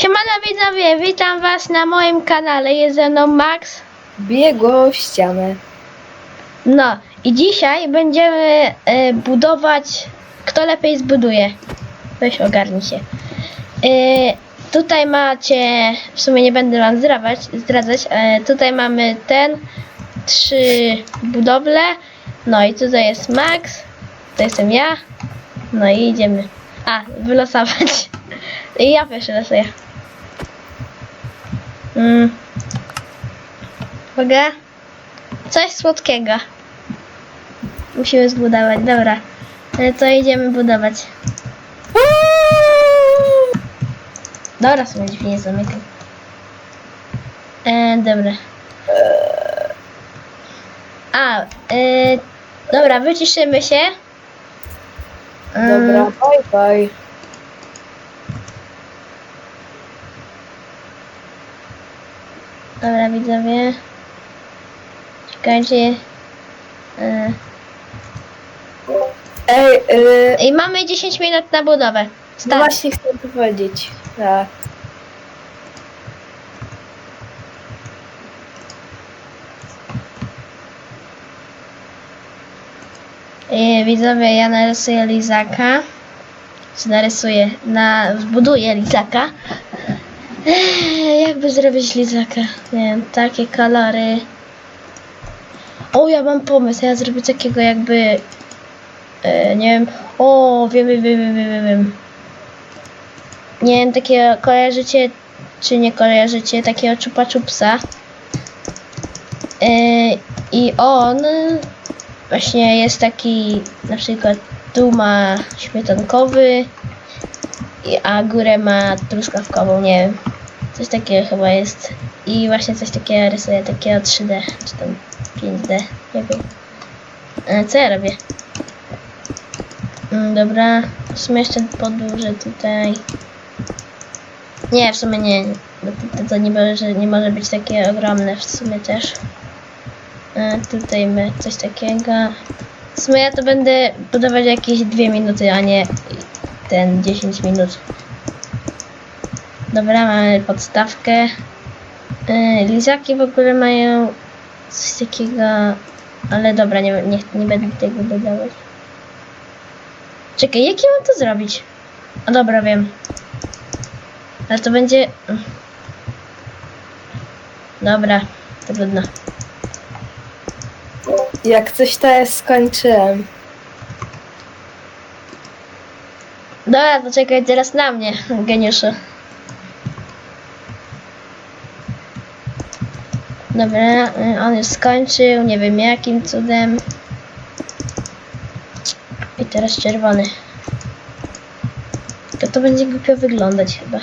Siemano widzowie, witam was na moim kanale, jest ze mną Max. Biegło w ścianę. No i dzisiaj będziemy e, budować, kto lepiej zbuduje. Weź ogarnij się. E, tutaj macie, w sumie nie będę wam zdradzać, zdradzać e, tutaj mamy ten, trzy budowle, no i tutaj jest Max, to jestem ja, no i idziemy. A, wylosować. I ja pierwszy losuję. Mm. Uwaga. Coś słodkiego. Musimy zbudować, dobra. E, To idziemy budować. Dobra, sobie drzwi nie zamykam. E, dobra. A, e, dobra, wyciszymy się. Mm, Dobra, bye bye. Dobra, widzowie. Czekajcie. E, Ej, yy, I mamy 10 minut na budowę. no Start. właśnie chcę to powiedzieć. Tak. I widzowie, ja narysuję lizaka. Czy narysuję? Na, zbuduję lizaka. Ech, jakby zrobić lizaka? Nie wiem, takie kolory. O, ja mam pomysł. Ja zrobię takiego jakby... E, nie wiem. O, wiem, wiem, wiem, wiem, wiem. Nie wiem, takiego kojarzycie, czy nie kojarzycie, takiego czupa czupsa. E, I on właśnie jest taki, na przykład tu ma śmietankowy, a górę ma truskawkową, nie wiem. Coś takiego chyba jest. I właśnie coś takiego rysuję, takiego 3D, czy tam 5D, nie wiem. E, Co ja robię? Mm, Dobra, w sumie jeszcze podłużę tutaj. Nie, w sumie nie. To, to nie, może, nie może być takie ogromne w sumie też. E, tutaj my coś takiego. W sumie ja to będę budować jakieś 2 minuty, a nie ten 10 minut. Dobra, mamy podstawkę. E, lizaki w ogóle mają coś takiego, ale dobra, nie, nie, nie będę tego budować. Czekaj, jak ja mam to zrobić? A dobra, wiem. Ale to będzie... Dobra, to trudno. Jak coś teraz skończyłem. Dobra, to czekaj teraz na mnie, geniuszu. Dobra, y, on już skończył, nie wiem jakim cudem. I teraz czerwony. To to będzie głupio wyglądać chyba.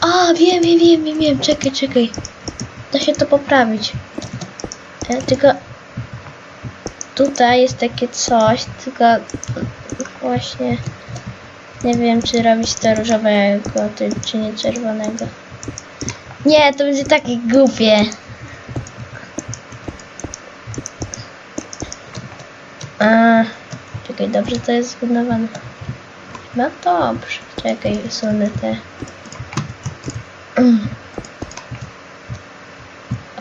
A, wiem, wiem, wiem, wiem, wiem, czekaj, czekaj. Da się to poprawić. E, tylko tutaj jest takie coś, tylko właśnie nie wiem czy robić to różowego, czy nie czerwonego. Nie, to będzie takie głupie. A, czekaj, dobrze to jest zbudowane. No dobrze, czekaj, usunę te.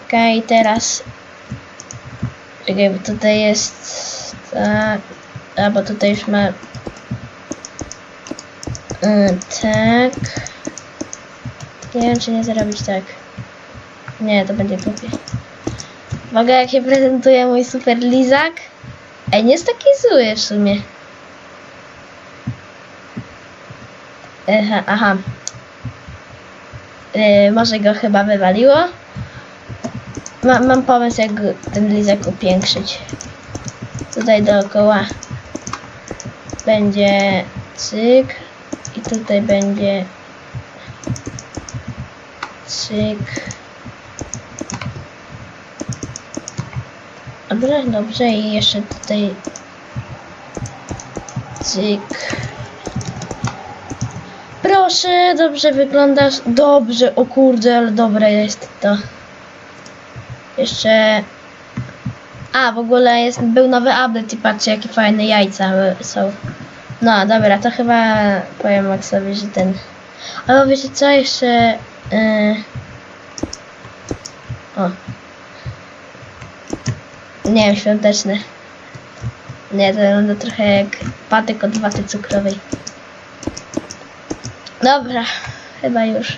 Okej, teraz Czekaj, bo tutaj jest tak. A bo tutaj już ma. Yy, tak. Nie wiem czy nie zrobić tak. Nie, to będzie głupie. Mogę jak się prezentuje mój super lizak. Ej, nie jest taki zły w sumie. Aha, aha. Yy, może go chyba wywaliło. Ma, mam pomysł, jak ten lizak upiększyć. Tutaj dookoła będzie cyk tutaj będzie cyk. Dobra, dobrze i jeszcze tutaj cyk. Proszę, dobrze wyglądasz. Dobrze, o kurde, ale dobre jest to. Jeszcze. A, w ogóle jest, był nowy update i patrzcie jakie fajne jajca są. No dobra, to chyba powiem Maxowi, że ten. Ale wiecie co jeszcze? Yy... O. Nie wiem, świąteczne. Nie, to wygląda trochę jak patyk od waty cukrowej. Dobra, chyba już.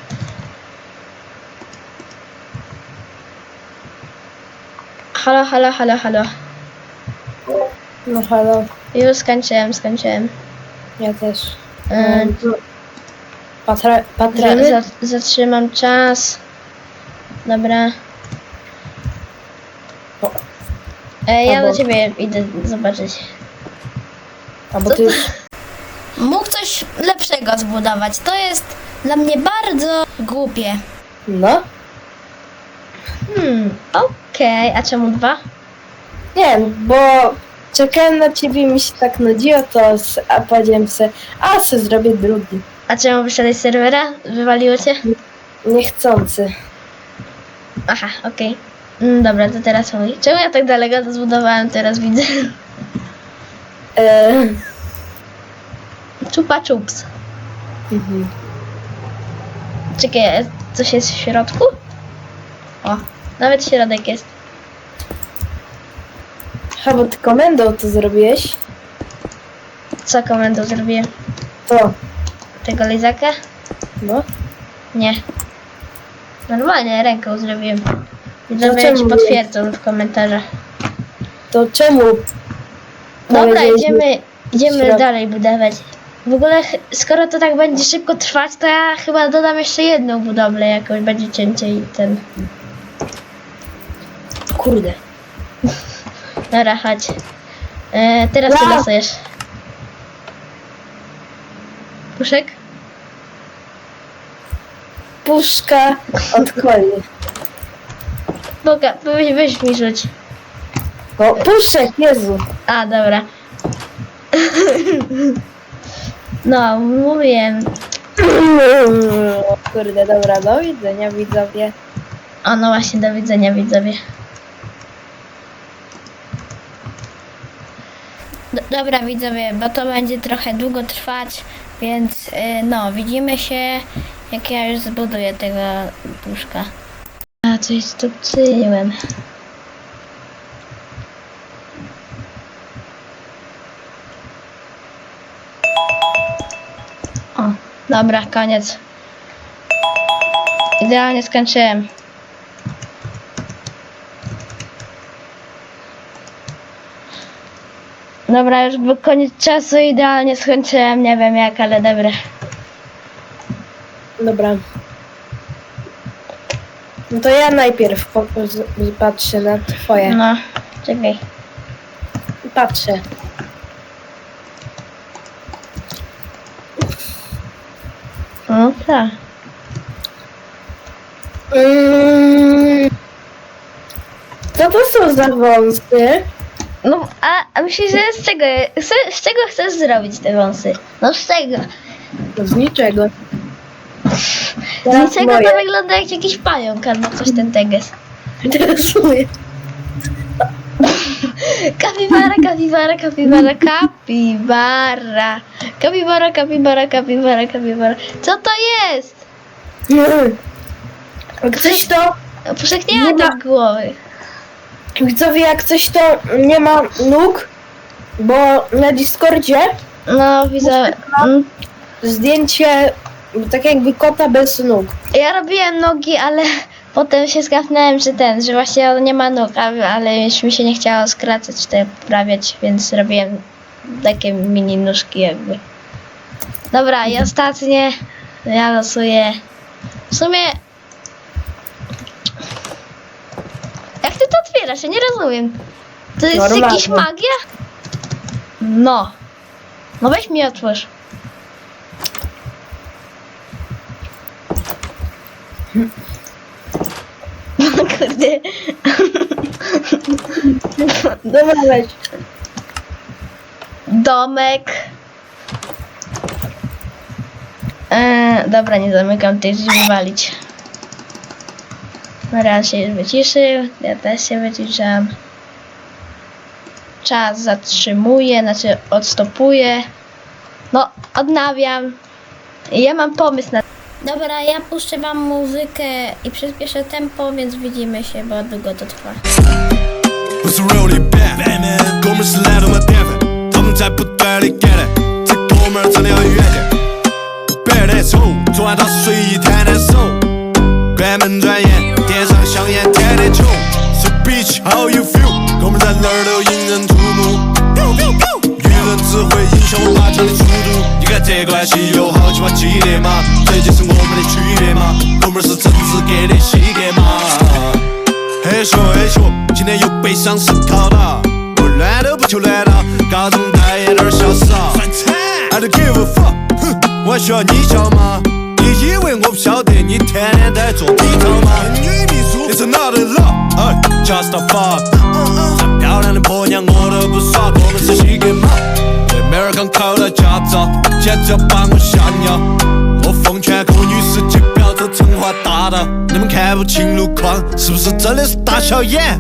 Halo, halo, halo, halo. No halo, Już skończyłem, skończyłem. Ja też. Patra, za, patryny? za, zatrzymam czas. Dobra. O. E, ja Albo- do ciebie idę zobaczyć. A bo co ty już... Mógł coś lepszego zbudować. To jest dla mnie bardzo głupie. No? Hmm, okej. A czemu dwa? Nie, bo czekałem na ciebie mi się tak nudziło, to s- a powiedziałem se, a se zrobię drugi. A czemu wyszedłeś z serwera? Wywaliło cię? Niechcący. Aha, okej. Mm, dobra, to teraz mój. Czemu ja tak daleko to zbudowałem, teraz widzę. E, Czupa czups. mhm. Czekaj, coś jest w środku? O, nawet środek jest. A bo ty komendą to zrobiłeś? Co komendą zrobiłem? To, Tego lizaka? no. Nie. Normalnie ręką zrobiłem. Widzowie ci potwierdzą w komentarzach. To czemu? Dobra, idziemy, idziemy środ- dalej budować. W ogóle, skoro to tak będzie szybko trwać, to ja chyba dodam jeszcze jedną budowlę, jakąś będzie cięcie i ten. Kurde. Dobra, chodź. E, teraz ty Ja. losujesz. Puszek? Puszka od coli. Boga, weź, weź mi rzuć. O, puszek, Jezu. A, dobra. No, mówiłem. Kurde, dobra, do widzenia widzowie. O, no właśnie, do widzenia widzowie. D- Dobra widzowie, bo to będzie trochę długo trwać, więc y, no, widzimy się, jak ja już zbuduję tego puszka. A, coś stopcyłem. O, dobra, koniec. Idealnie skończyłem. Dobra, już był koniec czasu, idealnie skończyłem, nie wiem jak, ale dobra. Dobra. No to ja najpierw po, z, patrzę na twoje. No, czekaj. Patrzę. No tak. Mm. Co to są za wąsy? No, a, a myślisz, że z czego, chce- z czego chcesz zrobić te wąsy? No z czego? No z niczego. Z Teraz niczego moje. to wygląda jak jakiś pająk albo coś ten teges. Teraz moje. Kapibara, kapibara, kapibara, kapibara. Kapibara, kapibara, kapibara, kapibara. Co to jest? Jak coś to, Puszek nie Nie ma- tak głowy. Widzowie, jak coś to nie ma nóg, bo na Discordzie No, widzę. Mm, zdjęcie tak jakby kota bez nóg. Ja robiłem nogi, ale potem się skapnąłem, że ten, że właśnie on nie ma nóg, a- ale już mi się nie chciało skracać czy tak poprawiać, więc robiłem takie mini nóżki jakby. Dobra, i ostatnie. Ja losuję. W sumie. Jak Ja nie rozumiem. To jest Normalnie. jakaś magia? No. No weź mi otwórz. Kurde. Dobra, weź. Domek. Eee, dobra, nie zamykam tych drzwi wywalić. Raz się już wyciszył, ja też się wyciszam. Czas zatrzymuję, znaczy odstopuję. No, odnawiam. Ja mam pomysł na Dobra, ja puszczę wam muzykę i przyspieszę tempo, więc widzimy się, bo długo to trwa. What's really bad? Batman kommer släda med TV Ta how you feel 哥们在哪儿都引人注目女人只会影响我拉长的速度你看这关系有好几把激烈吗？这就是我们的区别吗？哥们是政治给的西给吗？嘿咻嘿咻，今天又被上司拷打，我乱都不求乱打，高中大爷那儿潇洒。I don't give a fuck，哼，我还需要你教吗？你以为我不晓得你天天在做低头吗？女秘书，It's another love，哎，just a fuck。再漂亮的婆娘我都不耍，我们是西格玛。在梅尔刚考了驾照，简直要把我吓尿。我奉劝各位女司机不要走成华大道，你们看不清路况，是不是真的是大小眼？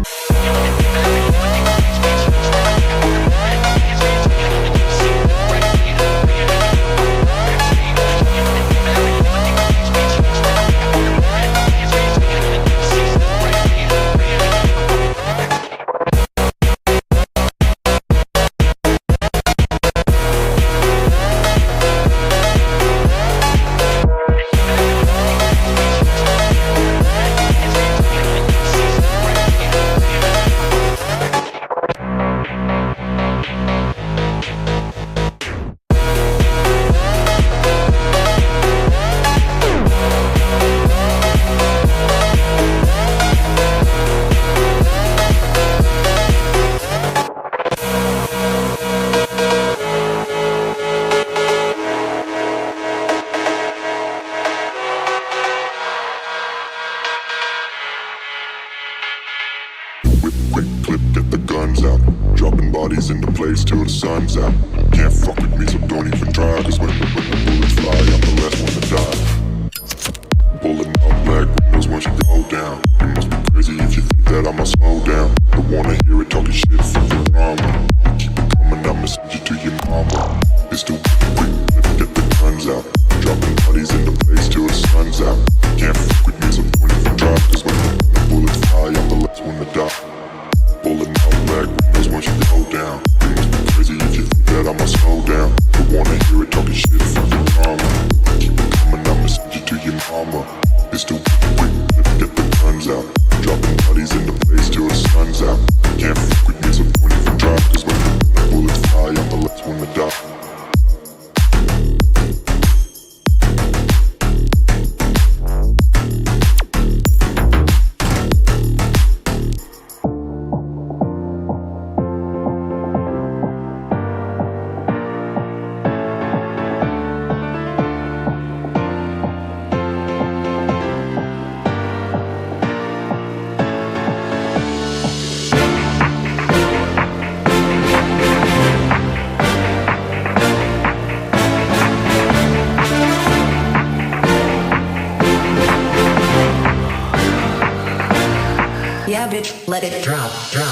Let it drop, drop.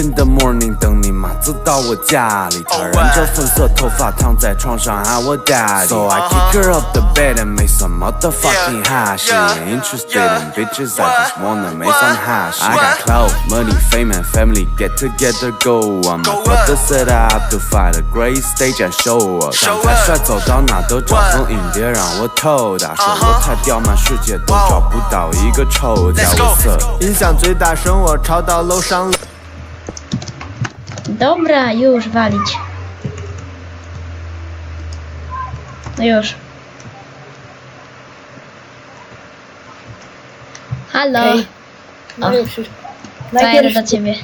In the morning，等你妈子到我家里，她染着粉色头发躺在床上喊我 daddy。So I kick her off the bed and make some motherfucking hash. She ain't interested in bitches, I just wanna make some hash. I got clout, money, fame and family get together go. I'm my brother said I have to find a great stage and show up. 想太帅走到哪都找风影，别让我偷打，说我太屌，满世界都找不到一个臭屌我色。音响最大声，我吵到楼上了。Dobra, już walić. No już. Halo, Okej. No O. Najpierw do ciebie.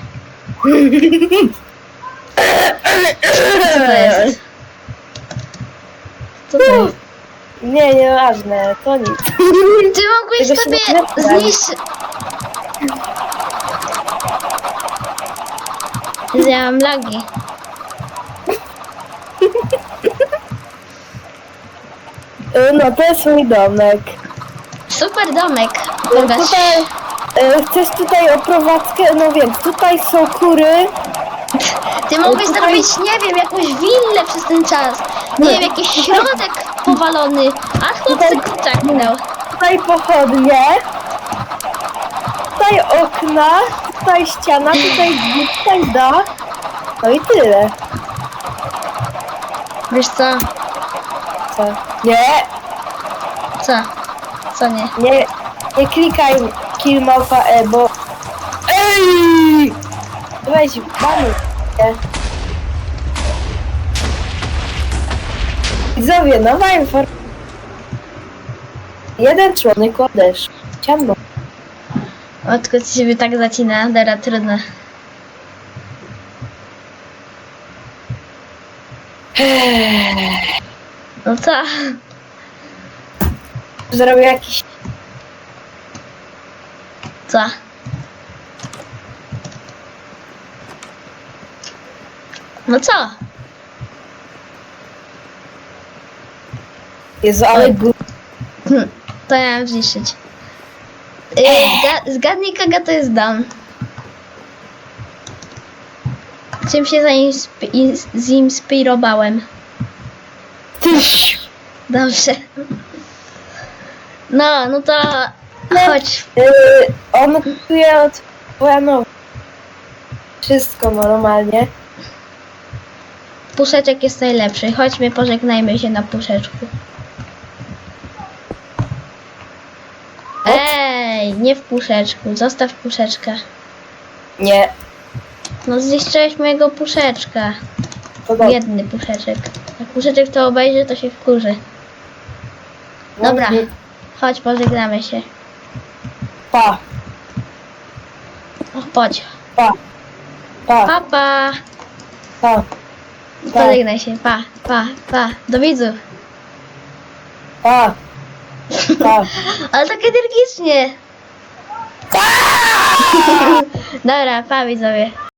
Co to jest? Co to jest? Nie, nieważne, to nic. Ty mogłeś Tego sobie się zniszczyć... Ja mam lagi. No to jest mój domek. Super domek. Pokaż. Tutaj, y, chcesz tutaj oprowadzkę? No więc tutaj są kury. Ty mogłeś Tutaj- zrobić, nie wiem, jakąś willę przez ten czas. Nie wiem, jakiś środek powalony. A chłopcy kurczaknął. Tutaj pochodnie. Tutaj okna. Tutaj ściana. Tutaj drzwi. Tutaj dach. No i tyle. Wiesz co? Co? Nie, Co? Co nie? nie, nie klikaj kill małpa E, bo... Ej! Weź, banuj się. Widzowie, nowa informacja. Jeden członek odeszł. Ciemno. Odkąd się tak zacina, dobra, trudno. No co? Zrobił jakiś... Co? No co? Jezu, ale gó... Hm, To ja mam zniszczyć. Zga- zgadnij kogo to jest dom. Czym się zainspi- ins- zinspirowałem? Tyś! Dobrze. No, no to chodź. Yy, on kupuje od. Wszystko normalnie. Puszeczek jest najlepszy. Chodźmy, pożegnajmy się na puszeczku. Ej, nie w puszeczku. Zostaw puszeczkę. Nie. No zniszczyłeś mojego puszeczka. To dobrze. Biedny puszeczek. Jak puszeczek to obejrzy, to się wkurzy. Dobra, No, chodź, pożegnamy się. Pa, O, chodź. pa, pa, Pa, pa. pa, pa, Pożegnaj się. Pa, pa, pa. Do widzów. pa, pa. Ale tak energicznie. Dobra, pa widzowie.